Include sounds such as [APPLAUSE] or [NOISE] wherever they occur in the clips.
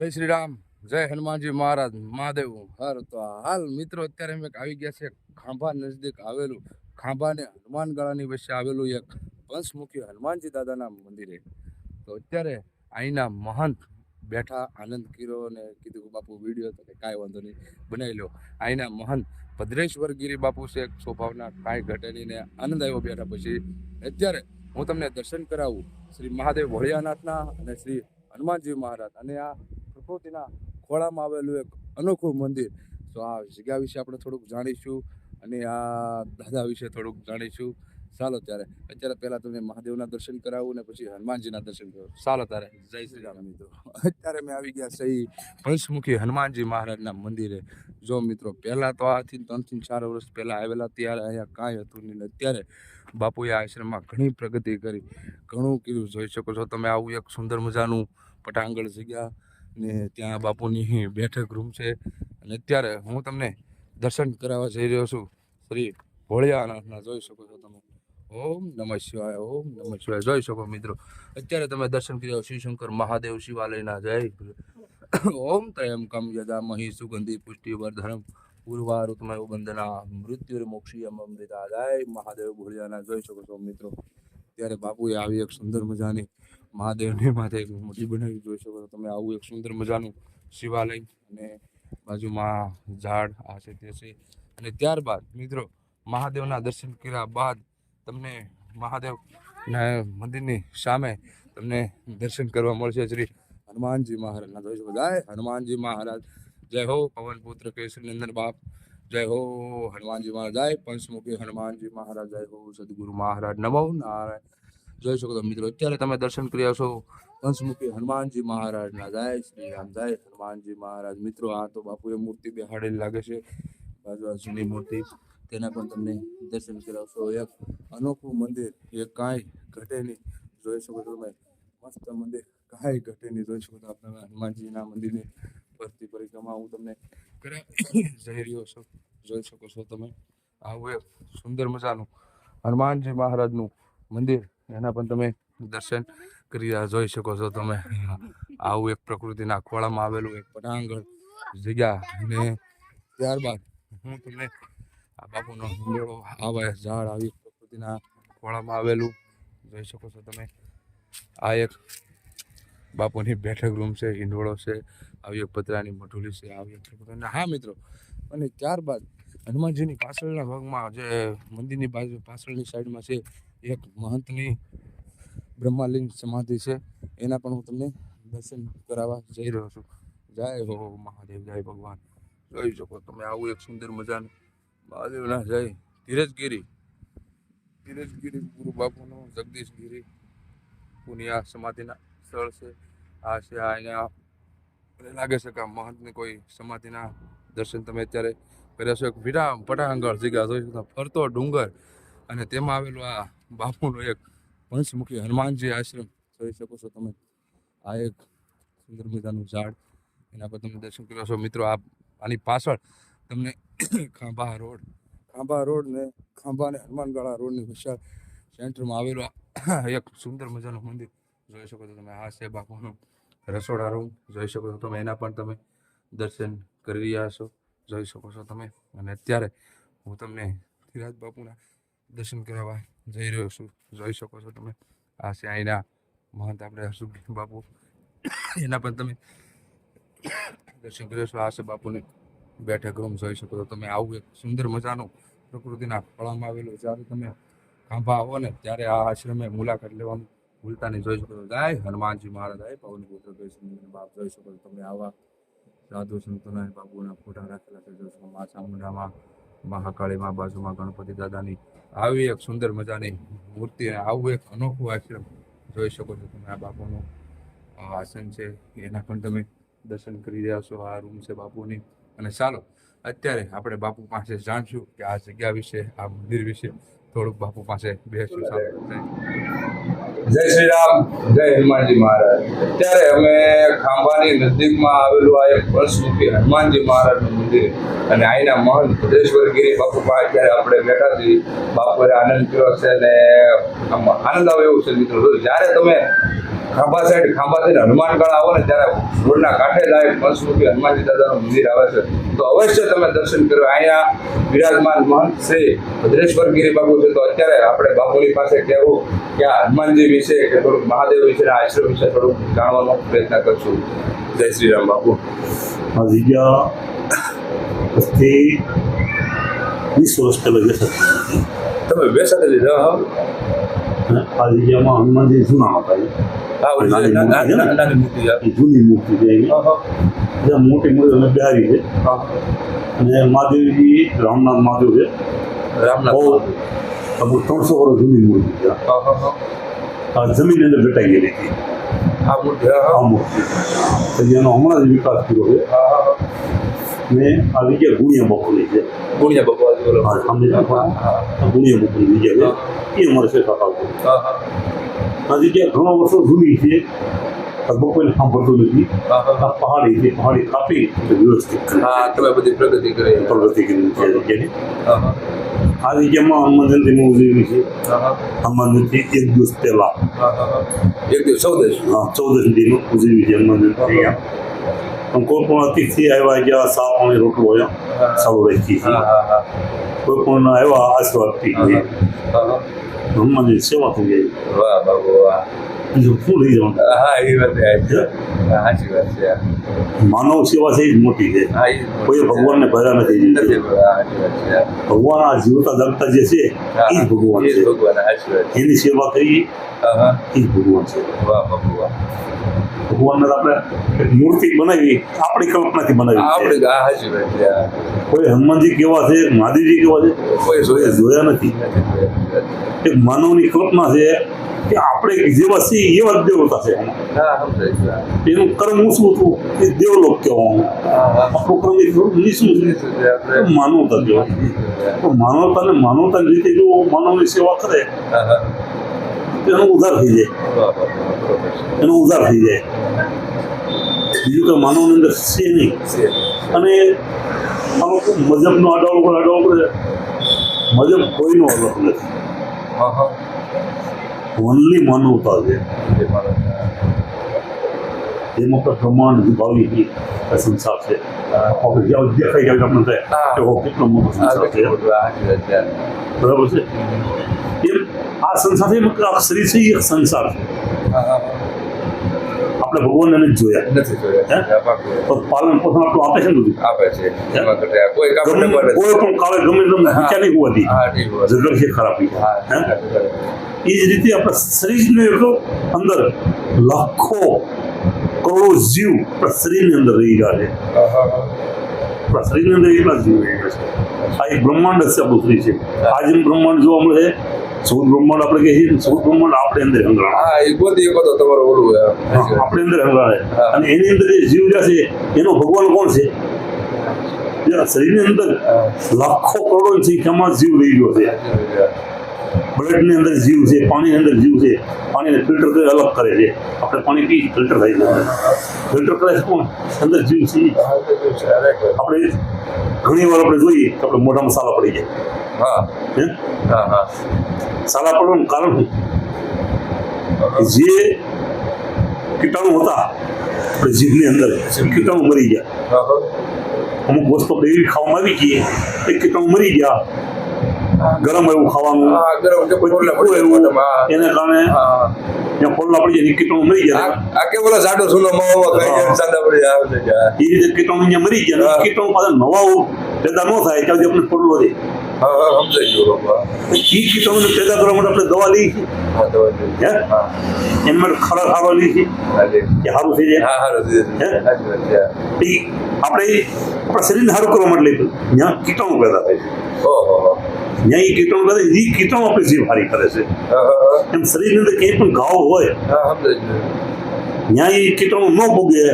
જય શ્રી રામ, જય હનુમાનજી મહારાજ, મહાદેવ, હર તો હાલ મિત્રો અત્યારે અમે આવી ગયા છે ખાંભા નજીક આવેલું ખાંભા ને હનુમાન ગળાની વચ્ચે આવેલું એક પંચમુખી હનુમાનજી દાદાના મંદિરે. તો અત્યારે અહીંના મહંત બેઠા, આનંદ કીરો અને કીધું બાપુ વીડિયો તો કાંઈ વાંધો નહીં, બનાવી લો અહીંના મહંત ભદ્રેશ્વર ગીરી બાપુ છે સ્વભાવના કાંઈ ઘટે નહીં ને આનંદ આવ્યો બેઠા પછી અત્યારે હું તમને દર્શન કરાવું. શ્રી મહાદેવ ભોળિયાનાથના અને શ્રી હનુમાનજી મહારાજ. અને આ પ્રકૃતિના ખોળામાં આવેલું એક અનોખું મંદિર. તો આ જગ્યા વિશે આપણે થોડુંક જાણીશું અને આ દાદા વિશે થોડુંક જાણીશું. ચાલો ત્યારે. અત્યારે પહેલાં તમને મહાદેવના દર્શન કરાવું ને પછી હનુમાનજીના દર્શન કરાવું. ચાલો ત્યારે. જય શ્રી રામ. મિત્રો. અત્યારે મેં આવી ગયા સહી પંચમુખી હનુમાનજી મહારાજના મંદિરે. જો મિત્રો, પહેલાં તો આથી ત્રણથી ચાર વર્ષ પહેલાં આવેલા ત્યારે અહીંયા કાંઈ હતું નહીં અત્યારે બાપુએ આશ્રમમાં ઘણી પ્રગતિ કરી. ઘણું કીધું, જોઈ શકો છો તમે આવું એક સુંદર મજાનું પટાંગણ જગ્યા ને ત્યાં બાપુની બેઠક રૂમ છે. અને અત્યારે હું તમને દર્શન કરાવવા જઈ રહ્યો છું. શ્રી ભોળિયાનાથના જોઈ શકો છો તમે. ઓમ નમઃ શિવાય, ઓમ નમઃ શિવાય. જોઈ શકો મિત્રો, અત્યારે તમે દર્શન કર્યા શિવશંકર મહાદેવ શિવાલયના જય. ઓમ ત્રયંકમ યદા મહી સુગંધી પુષ્ટિવર્ધનમ પૂર્વા પૂર્વારુતમય વંદના મૃત્યુર મોક્ષીયમ અમૃતા જય મહાદેવ ભોળિયાના જોઈ શકો છો મિત્રો ત્યારે બાપુએ આવી એક સુંદર મજાની મહાદેવની માથે એક મૂર્તિ બનાવી જોઈ શકો છો. તમે આવું એક સુંદર મજાનું શિવાલય અને બાજુમાં ઝાડ આ છે તે છે. અને ત્યારબાદ મિત્રો, મહાદેવના દર્શન કર્યા બાદ તમને મહાદેવના મંદિરની સામે તમને દર્શન કરવા મળશે. શ્રી હનુમાનજી મહારાજના જોઈ શકો જય હનુમાનજી મહારાજ. જય હો પવન પુત્ર કેસરી નંદન બાપ. જય હો હનુમાનજી મહારાજ. જય પંચમુખી હનુમાનજી મહારાજ. જય હો સદગુરુ મહારાજ. નમો નારાયણ. જોઈ શકો છો મિત્રો. અત્યારે તમે દર્શન કર્યા છો પંચમુખી હનુમાનજી મહારાજના. જય શ્રી રામ જય હનુમાનજી મહારાજ. મિત્રો, આ તો બાપુએ મૂર્તિ બેહાડેલી લાગે છે બાજુ આ મૂર્તિ. તેના પણ તમને દર્શન કરાવશો. એક અનોખું મંદિર, એ કાંઈ ઘટે નહીં. જોઈ શકો છો તમે, મસ્ત મંદિર. કાંઈ ઘટે નહીં. જોઈ શકો છો આપણે હનુમાનજીના મંદિરની ફરતી પરિક્રમા હું તમને કરાવી જઈ રહ્યો છું. જોઈ શકો છો તમે આવું એક સુંદર મજાનું હનુમાનજી મહારાજનું મંદિર. એના પણ તમે દર્શન કરી જોઈ શકો છો તમે. આવું એક પ્રકૃતિના ખોળામાં આવેલું એક પટાંગણ જગ્યા અને ત્યારબાદ હું તમને આ બાપુનો મેળો આવે ઝાડ આવી પ્રકૃતિના ખોળામાં આવેલું જોઈ શકો છો તમે. આ એક બાપુની બેઠક રૂમ છે, હિંડોળો છે, આવી એક પતરાની મઢુલી છે, આવી એક હા મિત્રો, અને ત્યારબાદ હનુમાનજીની પાછળના ભાગમાં જે મંદિરની બાજુ પાછળની સાઈડમાં છે એક મહંતની બ્રહ્માલિંગ સમાધિ છે. એના પણ હું તમને દર્શન કરાવવા જઈ રહ્યો છું. જય હો મહાદેવ, જય ભગવાન. જોઈ શકો તમે આવું એક સુંદર મજાનું મહાદેવના જય. ધીરજગીરી. ધીરજગીરી ગુરુ બાપુનો, જગદીશગીરી. પુનિયા સમાધિના સ્થળ છે. આ છે, આ અહીંયા મને લાગે છે કે આ મહંતની કોઈ સમાધિના દર્શન તમે અત્યારે કર્યા છો. એક વિરામ પટાંગળ જગ્યા, જોઈ શકો ફરતો ડુંગર. અને તેમાં આવેલું આ બાપુનો એક પંચમુખી હનુમાનજી આશ્રમ જોઈ શકો છો તમે. આ એક સુંદર મજાનું ઝાડ. એના પર તમે દર્શન કરો છો. મિત્રો, આ આની પાછળ તમને ખાંભા રોડ ખાંભા રોડ ને ખાંભા ને હનુમાનગાળા રોડની વિશાળ સેન્ટરમાં આવેલું એક સુંદર મજાનું મંદિર જોઈ શકો છો તમે. આ છે બાપુનું રસોડા રૂમ જોઈ શકો છો તમે. એના પણ તમે દર્શન કરી રહ્યા છો. જોઈ શકો છો તમે. અને અત્યારે હું તમને ધીરાજ બાપુના દર્શન કરાવવા જઈ રહ્યો છું. જોઈ શકો છો તમે. આ છે મહંત આપણે હર્ષુભાઈ બાપુ. એના પણ તમે દર્શન કર્યો છો. આ છે બાપુની બેઠક રૂમ જોઈ શકો છો તમે. આવું એક સુંદર મજાનું પ્રકૃતિના ફળામાં આવેલું જ્યારે તમે ખાંભા આવો ને ત્યારે આ આશ્રમે મુલાકાત લેવાનું ભૂલતા નહીં. જોઈ શકો છો. જાય હનુમાનજી મહારાજ. આય પવન પુત્ર. બાપ. જોઈ શકો છો તમે આવા સાધુ સંતોના બાપુના ફોટા રાખેલા છે. જોઈ શકો મા ચામુંડામાં મહાકાળીમાં બાજુમાં ગણપતિ દાદાની આવી એક સુંદર મજાની મૂર્તિ, આવું એક અનોખું આશ્રમ જોઈ શકો છો તમે. આ બાપુનું આસન છે, એના પણ તમે દર્શન કરી રહ્યા છો. આ રૂમ છે બાપુની. અને ચાલો, અત્યારે આપણે બાપુ પાસે જાણશું કે આ જગ્યા વિશે, આ મંદિર વિશે થોડુંક બાપુ પાસે બેસું જય શ્રી રામ જય હનુમાનજી મહારાજ. અત્યારે અમે ખાંભાની નજીકમાં આવેલું આ એક પંચમુખી હનુમાનજી મહારાજનું મંદિર અને અહીંના મહંત ભદ્રેશ્વર ગીરી બાપુ પાસે જ્યારે આપણે બેઠા છીએ. બાપુએ આનંદ કર્યો છે અને આનંદ આવે એવું છે મિત્રો. જ્યારે તમે ખાંભા સાઈડ ખાંભાથી હનુમાનગઢ આવો ને ત્યારે રોડના કાંઠે લાયક મનસુખી હનુમાનજી દાદાનું મંદિર આવે છે. તો અવશ્ય તમે દર્શન કરો. અહીંયા વિરાજમાન મહંત શ્રી ભદ્રેશ્વર ગીરી બાબુ છે. તો અત્યારે આપણે બાપુની પાસે કહેવું કે આ હનુમાનજી વિશે કે થોડુંક મહાદેવ વિશે આશ્રમ વિશે થોડુંક જાણવાનો પ્રયત્ન કરશું. જય શ્રી રામ બાપુ. આ જગ્યા આજથી વીસ વર્ષ પહેલાં બેસા તમે બેસાડેલી હા? આ જગ્યામાં હનુમાનજી જૂના હતા? જૂની મૂર્તિ છે મોટી મૂર્તિ અમે બિહારી છે. અને મહાદેવજી રામનાથ મહાદેવ છે. રામનાથ બહુ ત્રણસો વર્ષ જૂની મૂર્તિ છે. આ જમીન અંદર ભેટાઈ ગયેલી હતી. આ મૂર્તિ. આ એનો હમણાં જ વિકાસ થયો છે. ને આ જગ્યા ગુણિયા બાપુની છે. ગુણિયા બપોર ગુણિયા બાપુની છે. એ અમારે હા. આ જગ્યા ઘણા વર્ષો જૂની છે લગભગ કોઈને સાંભળતું નથી પહાડી છે પહાડી કાપી વ્યવસ્થિત હા તમે બધી પ્રગતિ કરી પ્રગતિ કરી છે જગ્યાની. આ જગ્યામાં હનુમાન જયંતિની ઉજવણી છે. હનુમાન જયંતિ એક દિવસ પહેલા. એક દિવસ ચૌદશ હા ચૌદશ દીનું ઉજવી છે હનુમાન જયંતિ કોઈ પણ અતિથિ આવ્યા ગયા સા પાણી રોટલો હોય હા હા કોઈ પણ આવ્યા આશીર્વાદ પી. હનુમાનની સેવા થઈ જાય વાહ બાબુ વાહ શું લઈ જવાનું. હા એ વાત સાચી વાત છે. માનવ સેવા છે જ મોટી છે. કોઈ ભગવાનને ભર્યા નથી. ભગવાન આ જીવતા જગતા જે છે એ જ ભગવાન છે. એની સેવા કરી હા, હા. એ જ ભગવાન છે. ભગવાનને આપણે મૂર્તિ બનાવી આપણી કલ્પનાથી બનાવી. કોઈ હનુમાનજી કેવા છે મહાદેવજી કેવા છે કોઈ જોયા નથી. નથી એક માનવની કલ્પના છે કે આપણે જેવા છીએ એવા જ દેવતા છે. હા છે. હા. એનું કર્મ શું હતું? એ દેવલોક કહેવાનું. હા હા આપણું કર્મ એ છે? શું છે માનવતા કહેવાય. તો માનવતાને માનવતાની રીતે જો માનવની સેવા કરે હા હા. એનો ઉદ્ધાર થઈ જાય. છે. એનો ઉદ્ધાર થઈ જાય. બીજું કે માનવની અંદર છે નહીં. છે. અને આ લોકો મજહબનો આડાવડો કરે આડાવડો કરે મજહબ કોઈનો અલગ નથી. હા હા. ઓનલી માનવતા છે. એ મારો છે. જેમાં પણ બ્રહ્માંડ વિભાવી એ સંસાર છે હા. આપણે જ્યાં દેખાઈ જાય આપણે થાય હા. કે ઓહો, કેટલો મોટો આ સંસાર છે કેટલું બધું આ સાચી વાત છે બરાબર છે એમ આ સંસાર છે એમ કે આ શરીર છે એ એક સંસાર છે હા હા હા. આપણે ભગવાનને નથી જોયા નથી જોયા હે? આ પાકું. તો પાલન પોષણ આપણું આપે છે ને બધું આપે છે એમાં ઘટે આ કોઈ કામ ગમે નંબર નથી કોઈ પણ કાળે ગમે તમને હા. પૂછ્યા નહીં હોવાથી હા ઠીક વાત. જગત છે ખરાબી હા હે? સાચું કરે. એ જ રીતે આપણા શરીરને એટલો અંદર લાખો કરોડો જીવ આપણા અંદર રહી ગયા છે શરીરની અંદર એટલા જીવ રહી ગયા છે આ એક બ્રહ્માંડ છે આપણું શરીર છે આ જેમ બ્રહ્માંડ જોવા મળે છે સૌ બ્રહ્માંડ આપણે કહીએ છીએ ને, સૌ બ્રહ્માંડ આપણે અંદર હંગરાણા હા એ ગોતી શકો તો તમારું વાત. આપણે અંદર હંગરાણે અને એની અંદર જે જીવ છે એનો ભગવાન કોણ છે શરીરની અંદર. લાખો કરોડો સંખ્યામાં જીવ રહી ગયો છે. બ્લડની અંદર જીવ છે પાણીની અંદર જીવ છે પાણીને ફિલ્ટર કરી અલગ કરે છે. આપણે પાણી પી ફિલ્ટર થાય છે. ફિલ્ટર કરે છે કોણ? અંદર જીવ છે. આપણે ઘણી વાર આપણે જોઈએ તો આપણે મોઢામાં સાલા પડી જાય. હા. હા? હા સાલા પડવાનું કારણ શું? જે કીટાણુ હતા આપણે જીભની અંદર કીટાણુ મરી ગયા. અમુક વસ્તુ આપણે એવી ખાવામાં આવી ગઈ એ કીટાણુ મરી ગયા. ગરમ એવું ખાવાનું. જાય. એને કારણે હા. જ્યાં પડી જાય કીટાણુ મરી આ ગયા બોલો સાડો સુનો માવો ખાઈ જાય ને પડી આવે છે એ રીતે કીટાણુ અહીંયા મરી ગયા કીટાણુ પાછા નવા પેદા ન થાય ત્યાં સુધી આપણે ફોડલો દે હા હા સમજાઈ ગયું બાપા. કીટાણુને પેદા કરવા માટે આપણે દવા લઈ હા હા? ખરા ખાવા કે સારું થઈ જાય. હા વાત છે. એ આપણે આપણા શરીરને સારું કરવા માટે લઈએ ત્યાં કીટાણુ પેદા થાય. છે ઓહો. ત્યાં એ કીટો પેદા એ કીટો આપણે જીવ હારી કરે છે. એમ શરીરની અંદર કંઈ પણ ઘાવ હોય ત્યાં એ કીટાણુ ન ભોગે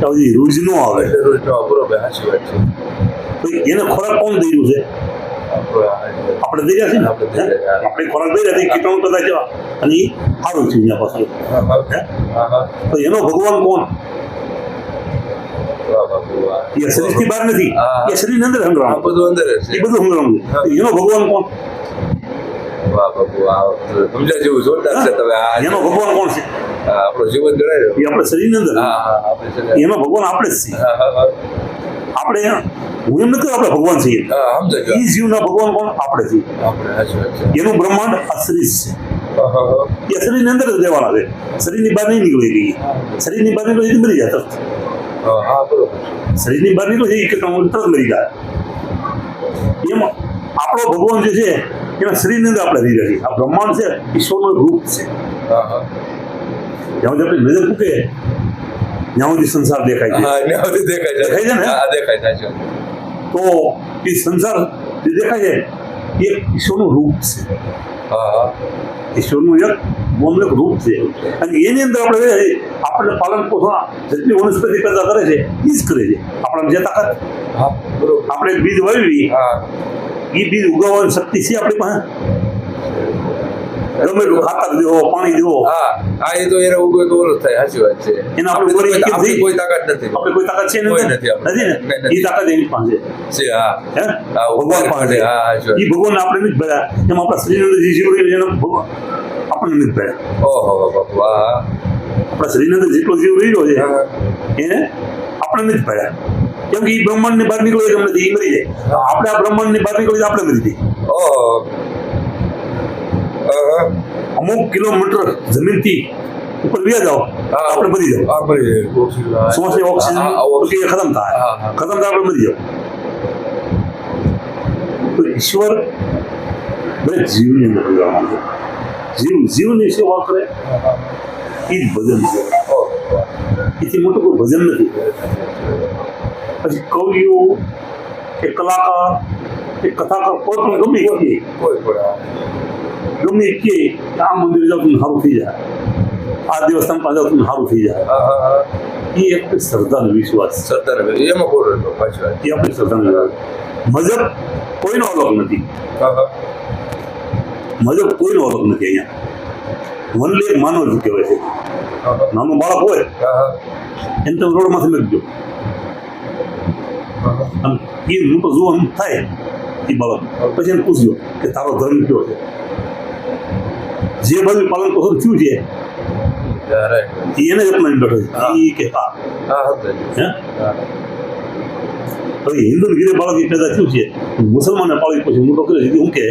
તો એ રૂજ ન આવે. તો એને ખોરાક કોણ દઈ રહ્યું છે? આપણો દઈ રહ્યા છે ને? આપણે ખોરાક દઈ રહ્યા કીટાણુ કદાચ અને એ સારું છે અહીંયા પાછળ. તો એનો ભગવાન કોણ? વાહ શરીરથી બહાર નથી. એ શરીરની અંદર હંગરામ બધું અંદર એ બધું હંગરામ એનો ભગવાન કોણ? વાહ બાપુ સમજ્યા જેવું જોરદાર છે તમે એનો ભગવાન કોણ છે? આપણો જીવન ગણાય એ આપણા અંદર. ભગવાન આપણે જ છીએ. હા હા હા. આપણે હું એમ નથી આપણે ભગવાન છીએ. એ જીવના ભગવાન કોણ? આપણે છીએ. એનું બ્રહ્માંડ આ શરીર છે. એ શરીરની અંદર જ રહેવાના છે. શરીરની બહાર નહીં નીકળી ગઈ શરીરની બહાર નીકળી મરી જાય શરીરની બહાર નીકળે છે તરત મરી ગયા એમ આપણો ભગવાન જે છે એના શરીરની અંદર આપણે રહી રહી આ બ્રહ્માંડ છે ઈશ્વરનું રૂપ છે. જ્યાં આપણે નજર મૂકે ત્યાં સુધી સંસાર દેખાય છે. દેખાય છે. દેખાય છે ને? દેખાય છે. તો એ સંસાર જે દેખાય છે એ ઈશ્વરનું રૂપ છે. ઈશ્વરનું એક ભગવાનનું રૂપ છે. અને એની અંદર આપણે આપણે પાલન પોષણ જેટલી વનસ્પતિ પેદા કરે છે એ જ કરે છે. આપણા જે તાકાત. આપણે બીજ વાવી એ બીજ ઉગાવવાની શક્તિ છે આપણી પાસે? ગમે એટલું ખાતર દેવો પાણી દેવો. હા એ તો એને ઉગવે તો ઓલું થાય સાચી વાત છે. એના આપણે કોઈ કોઈ- આપણી કોઈ તાકાત નથી. આપણે કોઈ તાકાત છે નથી નથી ને? એ તાકાત એની પાસે છે. હા. હા, ભગવાન પાસે હા, એ ભગવાન આપણે નથી ભર્યા. એમ આપણા શરીરની જે જીવ રહ્યું એને આપણને નથી ભર્યા. ઓહો વાહ. આપણા શરીરની જેટલો જીવ રહ્યો છે એને આપણે નથી ભર્યા. કેમ કે એ બ્રહ્માંડની બહાર નીકળ્યો એમ નથી એ મરી જાય. આપણે આ બ્રહ્માંડની બહાર નીકળ્યો આપણે મરી જઈએ. ઓહો. અમુક કિલોમીટર જમીનથી ઉપર વ્યા જાઓ. આપણે મરી જાઓ હા ઓક્સિજન, શ્વાસની. પ્રક્રિયા ખતમ થાય. ખતમ થાય આપણે મરી જાવ તો ઈશ્વર બધા જીવની અંદર રહેવાનું માંગે જીવ જીવની સેવા કરે એ જ ભજન છે એથી મોટું કોઈ ભજન નથી પછી કવિઓ કે કલાકાર કે કથાકાર કોઈ પણ ગમે કોઈ પણ. ગમે કે આ મંદિર જાવ તમને સારું થઈ જાય આ દેવસ્થાન પાસે તમને સારું થઈ જાય હા, હા, હા. એ એક શ્રદ્ધાનો વિશ્વાસ સરદાર એમાં વાત. એ આપણે શ્રદ્ધાનો મજહબ કોઈનો અલગ નથી મજબ હા. કોઈનો અલગ નથી અહીંયા વનલે માનવ જ કહેવાય છે હા, હા. નાનું બાળક હોય હા, હા. એને તમે રોડમાંથી હા, હા. આમ એ મોટો જોવાનું થાય એ બાળક પછી એને પૂછજો કે તારો ધર્મ કયો છે જે બધું પાલન પોષણ થયું છે હા, એને જ અપનાવી બેઠો છે. એ કે હા. હા, સમજાય ગયું. હે? હા. તો એ હિન્દુ ગીરે બાળક પેદા થયું છે. મુસલમાન પાળી પછી મોટો કર્યો છે. શું કે?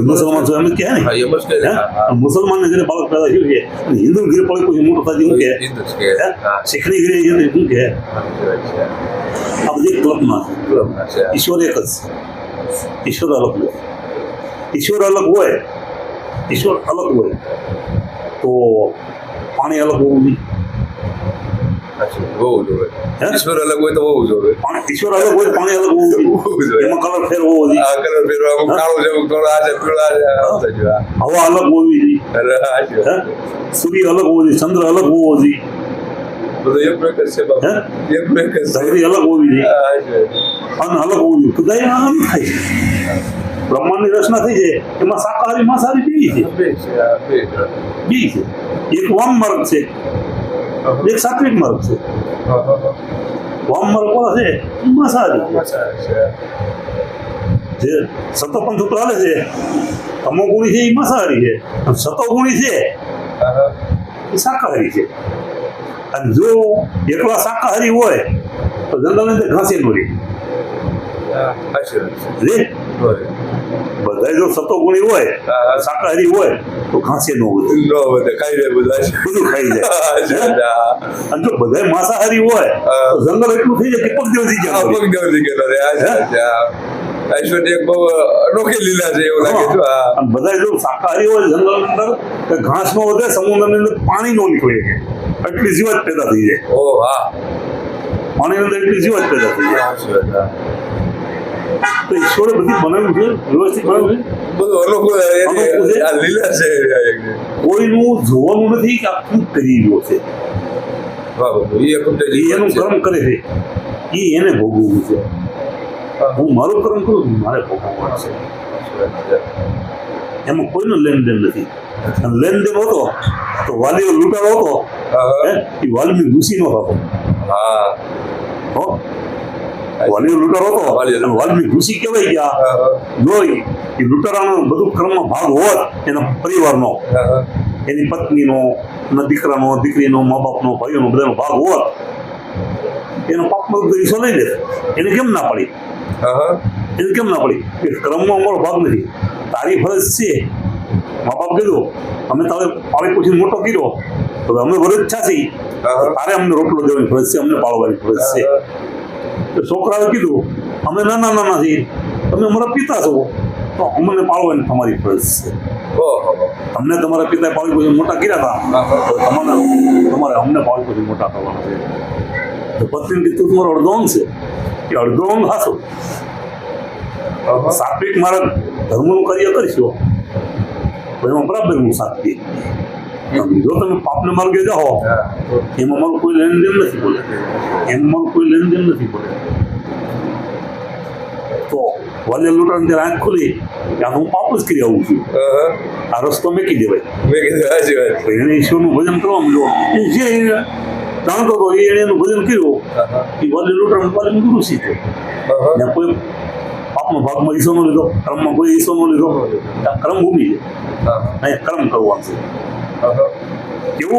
મુસલમાન છો એમ કે મુસલમાન હા. હે? હા, હા. ઘરે બાળક પેદા થયું છે. અને હિન્દુ ઘરે પાળી પછી મોટો થાય હું કે? શીખણી. હે? હા, ઘરે શું કે. આ બધી છે. ઈશ્વર એક જ ઈશ્વર અલગ ઈશ્વર અલગ હોય ઈશ્વર અલગ હોય તો પાણી અલગ હોવું નહીં હોવું જોઈએ. ઈશ્વર અલગ હોય તો હોવું જોઈએ. ઈશ્વર અલગ હોય પાણી અલગ હોવું જોઈએ. એમાં કલર ફેર હોવો જોઈએ કલર કાળું છે, થોડો આ છે, પીળો છે. આ સમજાય ગયું. હવા અલગ હોવી જોઈએ? સૂર્ય અલગ હોવો જોઈએ. ચંદ્ર અલગ હોવો જોઈએ. બધું એક પ્રકાર છે બાપુ. એક પ્રકાર ધરતી અલગ હોવી જોઈએ. અન્ન અલગ હોવું જોઈએ. આમ થાય. બ્રહ્માંડની રચના થઈ છે એમાં શાકાહારી માંસાહારી બે છે બે છે, એક વામ માર્ગ છે. એક સાત્વિક માર્ગ છે. વામ માર્ગ કોણ છે માંસાહારી. જે સતોપંથ ઉપર હાલે છે તમોગુણી છે એ માંસાહારી છે. અને સતોગુણી છે. એ શાકાહારી છે. અને જો એકલા શાકાહારી હોય તો અંદર ઘાસે નો રહે હા, સાચી વાત જો સતોગુણી હોય. શાકાહારી હોય તો ઘાસે નો વધે. નો ખાઈ જાય બધા બધું ખાઈ જાય. અને જો બધા માંસાહારી હોય તો જંગલ એટલું થઈ જાય કે પગ દેવ થઈ જાય પગ દેવ થઈ રે, આ છે, આ છે, આ. ઐશ્વર્ય બહુ અનોખી લીલા છે એવું લાગે છે. બધા જો શાકાહારી હોય જંગલની અંદર ઘાસ નો વધે સમુદ્રની અંદર પાણી નો નીકળે. એટલી જીવત પેદા થઈ જાય. ઓ હા. પાણીની અંદર એટલી જીવત પેદા થઈ જાય. તો ઈશ્વરે બધી બનાવ્યું છે વ્યવસ્થિત બનાવ્યું છે. બધું લીલા છે કોઈનું જોવાનું નથી કે આ શું કરી રહ્યો છે. એનું કર્મ કરે છે. એ એને ભોગવવું છે. હું. મારું કર્મ કરું મારે ભોગવવાનું છે. એમાં કોઈનો લેનદેન નથી. લેનદેન હતો તો વાલીઓ લૂંટારો હતો. એ વાલ્મી ઋષિ નો હતો. હો. વાલીઓ લૂંટરો હતો અને વાલ્મીક ઋષિ કહેવાય ગયા. હા, એ લૂંટરાનો બધું કર્મનો ભાગ હોત એના પરિવારનો. એની પત્નીનો એના દીકરાનો દીકરીનો મા બાપનો ભાઈઓનો બધાનો ભાગ હોત એનો પાપનો હિસ્સો લઈ લે. એને કેમ ના પડી? એને કેમ ના પડી? એ ક્રમમાં અમારો ભાગ નથી. તારી ફરજ છે. મા બાપ કીધું અમે તારે પાળી પૂછીને મોટો કર્યો. તો અમે વરજ છાસી તારે અમને રોટલો દેવાની ફરજ છે અમને પાળવાની ફરજ છે. તો છોકરાએ કીધું અમે નાના નાના છીએ તમે અમારા પિતા છો. તો અમને પાળવાની તમારી ફરજ છે. અમને તમને તમારા પિતાએ પાળી પછી મોટા કર્યા હતા? તમારે તમારે અમને પાળી પછી મોટા થવાના છે. તો પત્ની કીધું તમારો અડધો અંગ છે. એ અડધો અંગ હાસો. હા હા. સાત્વિક મારા ધર્મનું કાર્ય કરીશું. એમાં બરાબર હું દે જો તમે પાપના માર્ગે જાઓ એમાં મારું કોઈ લેનદેન નથી બોલે. એમાં મારું કોઈ લેનદેન નથી બોલે. તો વાલે લૂંટાણ ત્યારે આંખ ખુલી કે હું પાપ જ કરી આવું છું. આ રસ્તો મેકી દેવાય. એને ઈશ્વરનું ભજન કરવા મળ્યો એ જે જાણતો હતો એ એને ભજન કર્યું. એ વાલે લૂંટાણ પાલન ગુરુ હા કોઈ પાપનો ભાગમાં ઈસો નો લીધો કર્મમાં કોઈ ઈસો નો લીધો કર્મ ભૂમિ છે કર્મ કરવાનું છે. હા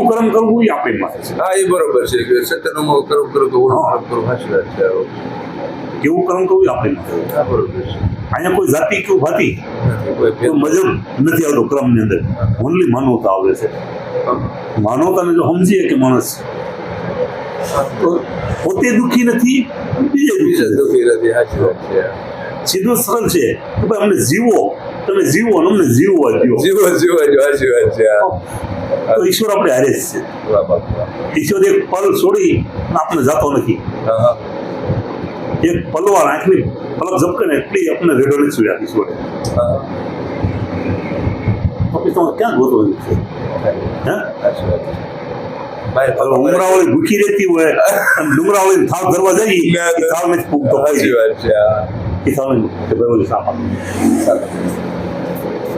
કર્મ કરવું એ આપણી માટે છે. હા એ બરોબર છે કે સત્યનો કર્મ કરો તો હા. કરું સાચી વાત છે કેવું કર્મ કરવું આપણી હા બરોબર છે. અહીંયા કોઈ જાતિ કે ભાતિ કોઈ મજબ નથી. આવતો ક્રમની અંદર. ઓનલી માનવતા આવે છે. માનવતાને જો સમજીએ કે માણસ પોતે દુઃખી નથી બીજે દુઃખી દુઃખી નથી. સાચી વાત છે. સીધું સરળ છે કે ભાઈ અમને જીવો. તમે જીવો અને અમને જીવો જીવો જીવો જીવો સાચી વાત છે તો ઈશ્વર આપણે હારે જ. છે. ઈશ્વર એક પલ છોડી આપણે જાતો નથી. એક પલવાર આંખની પલક ઝપકે ને એટલી આપણે રેડો નથી સુર્યા ઈશ્વરે પછી ક્યાં ગોતો છે? ઉમરાવળી ભૂખી રહેતી હોય ડુંગરાવળી થાળ ધરવા જઈએ. એ નથી પૂગતો સાચી વાત છે હા. એ સાપા.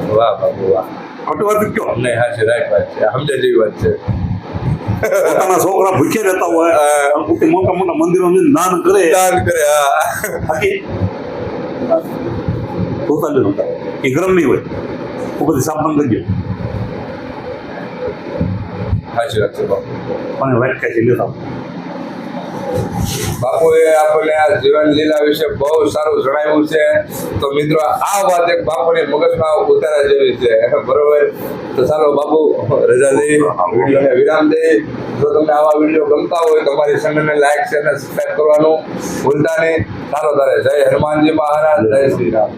વાહ બાબુ વાહ ખોટી વાત કયો નહીં છે રાઈટ વાત છે સમજે જેવી વાત છે પોતાના છોકરા ભૂખ્યા રહેતા હોય હા. પોતે મોટા મોટા મંદિરો દાન કરે દાન કરે હા બાકી પોતાને હોતા એ ગરમ નહીં હોય તો બધી સાપ બંધ કરી દો સાચી વાત છે બાપુ પણ વ્યાખ્યા છે લેતા બાપુએ આપણને આ જીવન લીલા વિશે બહુ સારું જણાવ્યું છે. તો મિત્રો, આ વાત એક બાપુની મગજમાં ઉતારા જેવી છે. [LAUGHS] બરોબર? તો ચાલો બાપુ, રજા દઈ, વિડીયોને વિરામ દઈ. જો તમને આવા વીડિયો ગમતા હોય તમારી ચેનલને લાઈક છે અને સબસ્ક્રાઈબ કરવાનું ભૂલતા નહીં. સારો તારે જય હનુમાનજી મહારાજ, જય શ્રી રામ.